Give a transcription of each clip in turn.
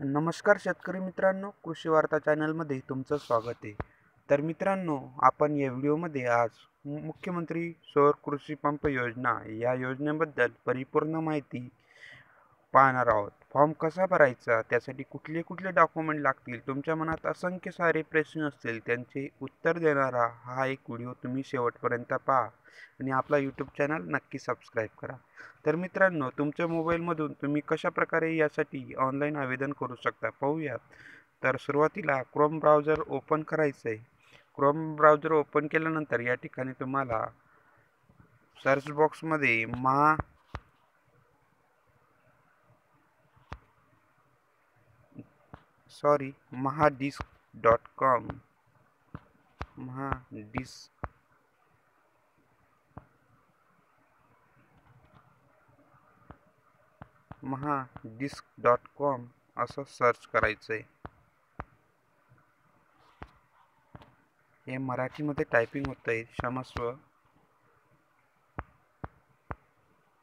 नमस्कार शेतकरी मित्रांनो कृषी वार्ता चॅनलमध्ये तुमचं स्वागत आहे. तर मित्रांनो आपण या व्हिडिओमध्ये आज मुख्यमंत्री सौर कृषी पंप योजना या योजनेबद्दल परिपूर्ण माहिती पाहणार आहोत. फॉर्म कसा भरायचा? त्यासाठी कुठले कुठले डॉक्युमेंट लागतील? तुमच्या मनात असंख्य सारे प्रश्न असतील. त्यांचे उत्तर देणारा हा एक व्हिडिओ तुम्ही शेवटपर्यंत पहा आणि आपला यूट्यूब चॅनल नक्की सबस्क्राईब करा. तर मित्रांनो तुमच्या मोबाईलमधून तुम्ही कशा प्रकारे यासाठी ऑनलाईन आवेदन करू शकता पाहूयात तर सुरुवातीला क्रोम ब्राउझर ओपन करायचं आहे क्रोम ब्राउझर ओपन केल्यानंतर या ठिकाणी तुम्हाला सर्च बॉक्समध्ये Maha sorry Mahadiscom dot com. Mahadiscom. Mahadiscom dot com असं सर्च करायचं आहे हे मराठीमध्ये टायपिंग होतं आहे क्षमस्व.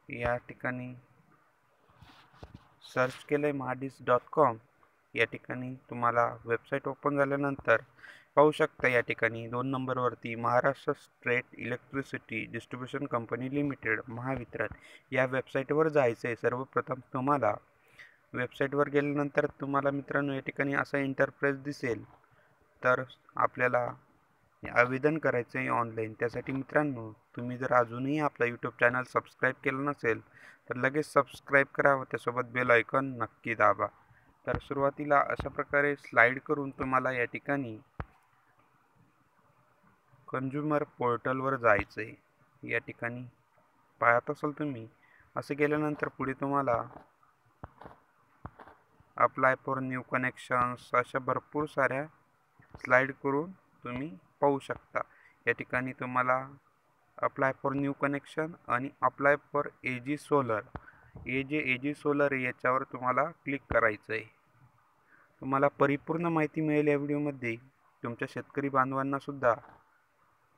या ठिकाणी सर्च केलं आहे महाडिस्क डॉट कॉम. या ठिकाणी तुम्हाला वेबसाईट ओपन झाल्यानंतर पाहू शकता या ठिकाणी दोन नंबरवरती Maharashtra state electricity distribution company limited Mahavitaran या वेबसाईटवर जायचं आहे सर्वप्रथम तुम्हाला वेबसाईटवर गेल्यानंतर तुम्हाला मित्रांनो या ठिकाणी असा इंटरप्रेस दिसेल. तर आपल्याला आवेदन करायचं आहे ऑनलाईन त्यासाठी मित्रांनो तुम्ही जर अजूनही आपला यूट्यूब चॅनल सबस्क्राईब केलं नसेल तर लगेच सबस्क्राईब करा व त्यासोबत बेल आयकॉन नक्की दाबा. तर सुरुवातीला अशा प्रकारे स्लाईड करून तुम्हाला या ठिकाणी कंझ्युमर पोर्टलवर जायचं आहे या ठिकाणी पाहत असाल तुम्ही असं केल्यानंतर पुढे तुम्हाला अप्लाय फॉर न्यू कनेक्शन्स अशा भरपूर साऱ्या स्लाईड करून तुम्ही पाहू शकता. या ठिकाणी तुम्हाला अप्लाय फॉर न्यू कनेक्शन आणि apply for A G solar A J A G solar याच्यावर तुम्हाला क्लिक करायचं आहे तुम्हाला परिपूर्ण माहिती मिळेल या व्हिडिओमध्ये तुमच्या शेतकरी बांधवांनासुद्धा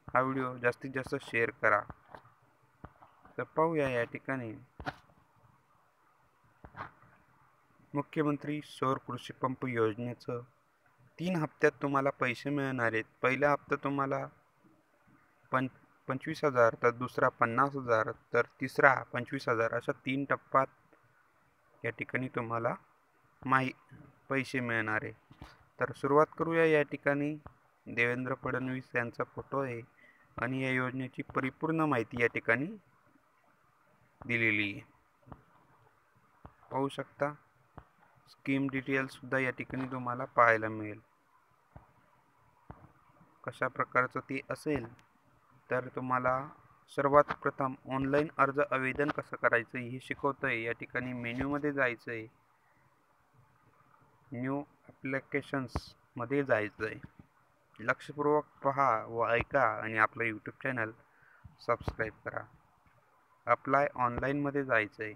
हा व्हिडिओ जास्तीत जास्त शेअर करा. तर पाहूया या ठिकाणी. मुख्यमंत्री सौर कृषी पंप योजनेचं तीन हप्त्यात तुम्हाला पैसे मिळणार आहेत. पहिला हप्ता तुम्हाला पं पंचवीस हजार तर दुसरा पन्नास हजार तर तिसरा पंचवीस हजार अशा तीन टप्प्यात या ठिकाणी तुम्हाला माही पैसे मिळणार आहे. तर सुरुवात करूया या ठिकाणी. देवेंद्र फडणवीस यांचा फोटो आहे आणि या योजनेची परिपूर्ण माहिती या ठिकाणी दिलेली आहे. पाहू शकता स्कीम डिटेल्ससुद्धा या ठिकाणी तुम्हाला पाहायला मिळेल. कशा प्रकारचं ते असेल तर तुम्हाला सर्वात प्रथम ऑनलाईन अर्ज आवेदन कसं करायचं हे शिकवतं आहे या ठिकाणी मेन्यूमध्ये जायचं आहे न्यू ॲप्लिकेशन्समध्ये जायचं आहे लक्षपूर्वक पहा व ऐका आणि आपलं यूट्यूब चॅनल सबस्क्राईब करा. अप्लाय ऑनलाईनमध्ये जायचं आहे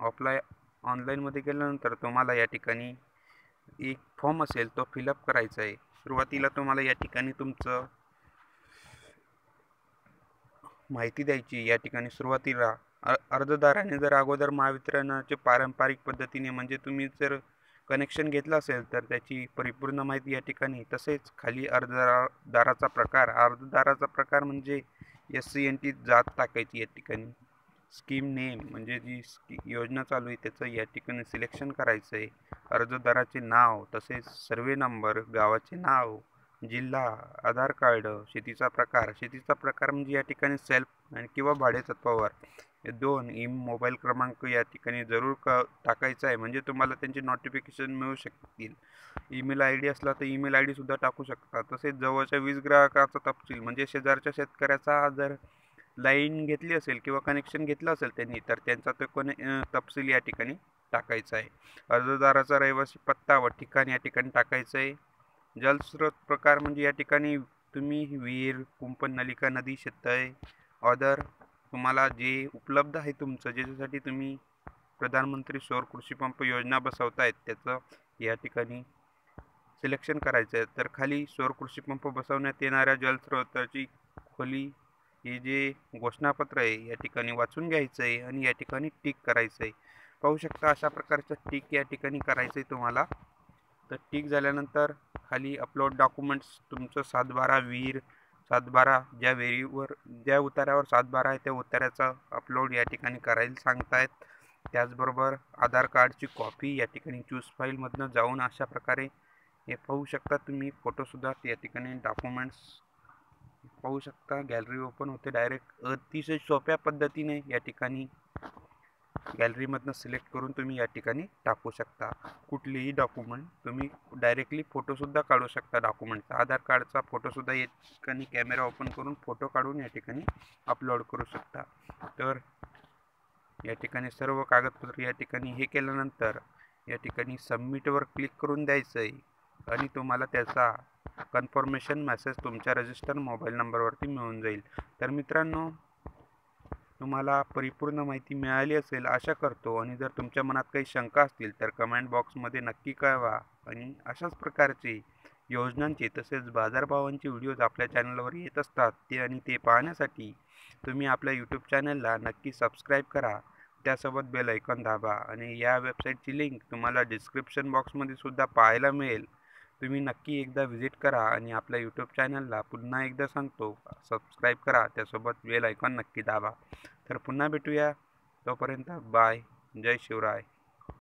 अप्लाय ऑनलाईनमध्ये गेल्यानंतर तुम्हाला या ठिकाणी एक फॉर्म असेल तो फिलअप करायचा आहे सुरुवातीला तुम्हाला या ठिकाणी तुमचं माहिती द्यायची. या ठिकाणी सुरुवातीला अ अर्जदाराने जर अगोदर महावितरणाचे पारंपरिक पद्धतीने म्हणजे तुम्ही जर कनेक्शन घेतलं असेल तर त्याची परिपूर्ण माहिती या ठिकाणी. तसेच खाली अर्जदाराचा प्रकार. अर्जदाराचा प्रकार म्हणजे एस सी एन टी जात टाकायची या ठिकाणी. स्कीम नेम म्हणजे जी स्की योजना चालू आहे त्याचं या ठिकाणी सिलेक्शन करायचं आहे अर्जदाराचे नाव तसेच सर्वे नंबर गावाचे नाव जिल्हा आधार कार्ड शेतीचा प्रकार शेतीचा प्रकार म्हणजे या ठिकाणी सेल्फ आणि किंवा भाडेतत्वावर हे दोन ई मोबाईल क्रमांक या ठिकाणी जरूर क टाकायचा आहे. म्हणजे तुम्हाला त्यांचे नोटिफिकेशन मिळू शकतील. ईमेल आय डी असला तर ईमेल आय डीसुद्धा टाकू शकता. तसेच जवळच्या वीज ग्राहकाचा तपशील म्हणजे शेजारच्या शेतकऱ्याचा जर लाईन घेतली असेल किंवा कनेक्शन घेतलं असेल त्यांनी तर त्यांचा तो कोणी तपशील या ठिकाणी टाकायचा आहे. अर्जदाराचा रहिवासी पत्ता व ठिकाण या ठिकाणी टाकायचं आहे. जलस्रोत प्रकार म्हणजे या ठिकाणी तुम्ही विहीर कुंपण नलिका नदी शेततळे ऑदर तुम्हाला जे उपलब्ध आहे तुमचं ज्याच्यासाठी तुम्ही प्रधानमंत्री सौर कृषी पंप योजना बसवतायत त्याचं या ठिकाणी सिलेक्शन करायचं आहे तर खाली सौर कृषी पंप बसवण्यात येणाऱ्या जलस्रोताची खोली हे जे घोषणापत्र आहे या ठिकाणी वाचून घ्यायचं आहे आणि या ठिकाणी टिक करायचं आहे पाहू शकता अशा प्रकारचं टिक या ठिकाणी करायचं आहे तुम्हाला. तर टिक झाल्यानंतर खाली अपलोड डॉक्युमेंट्स तुमचं सातबारा विहीर सातबारा ज्या वेरीवर ज्या उतार्यावर सातबारा आहे त्या उतार्याचा अपलोड या ठिकाणी करायला सांगतायत. त्याचबरोबर आधार कार्डची कॉपी या ठिकाणी चूज फाईलमधनं जाऊन अशा प्रकारे हे पाहू शकता तुम्ही. फोटोसुद्धा या ठिकाणी डॉक्युमेंट्स पाहू शकता. गॅलरी ओपन होते डायरेक्ट अतिशय सोप्या पद्धतीने या ठिकाणी गॅलरीमधनं सिलेक्ट करून तुम्ही या ठिकाणी टाकू शकता. कुठलीही डॉक्युमेंट तुम्ही डायरेक्टली फोटोसुद्धा काढू शकता डॉक्युमेंटचा. आधार कार्डचा फोटोसुद्धा या ठिकाणी कॅमेरा ओपन करून फोटो काढून या ठिकाणी अपलोड करू शकता. तर या ठिकाणी सर्व कागदपत्र या ठिकाणी हे केल्यानंतर या ठिकाणी सबमिटवर क्लिक करून द्यायचं आहे आणि तुम्हाला त्याचा कन्फर्मेशन मेसेज तुमच्या रजिस्टर मोबाईल नंबरवरती मिळून जाईल. तर मित्रांनो तुम्हाला परिपूर्ण माहिती मिळाली असेल आशा करतो. आणि जर तुमच्या मनात काही शंका असतील तर कमेंट बॉक्समध्ये नक्की कळवा. आणि अशाच प्रकारचे योजनांचे तसेच बाजारभावांचे व्हिडिओज आपल्या चॅनलवर येत असतात ते आणि ते पाहण्यासाठी तुम्ही आपल्या यूट्यूब चॅनलला नक्की सबस्क्राईब करा. त्यासोबत बेल ऐकॉन दाबा. आणि या वेबसाईटची लिंक तुम्हाला डिस्क्रिप्शन बॉक्समध्ये सुद्धा पाहायला मिळेल. तुम्ही नक्की एकदा व्हिजिट करा आणि आपल्या यूट्यूब चॅनलला पुन्हा एकदा सांगतो सबस्क्राईब करा. त्यासोबत वेल ऐकॉन नक्की दाबा. तर पुन्हा भेटूया. तोपर्यंत बाय जय शिवराय.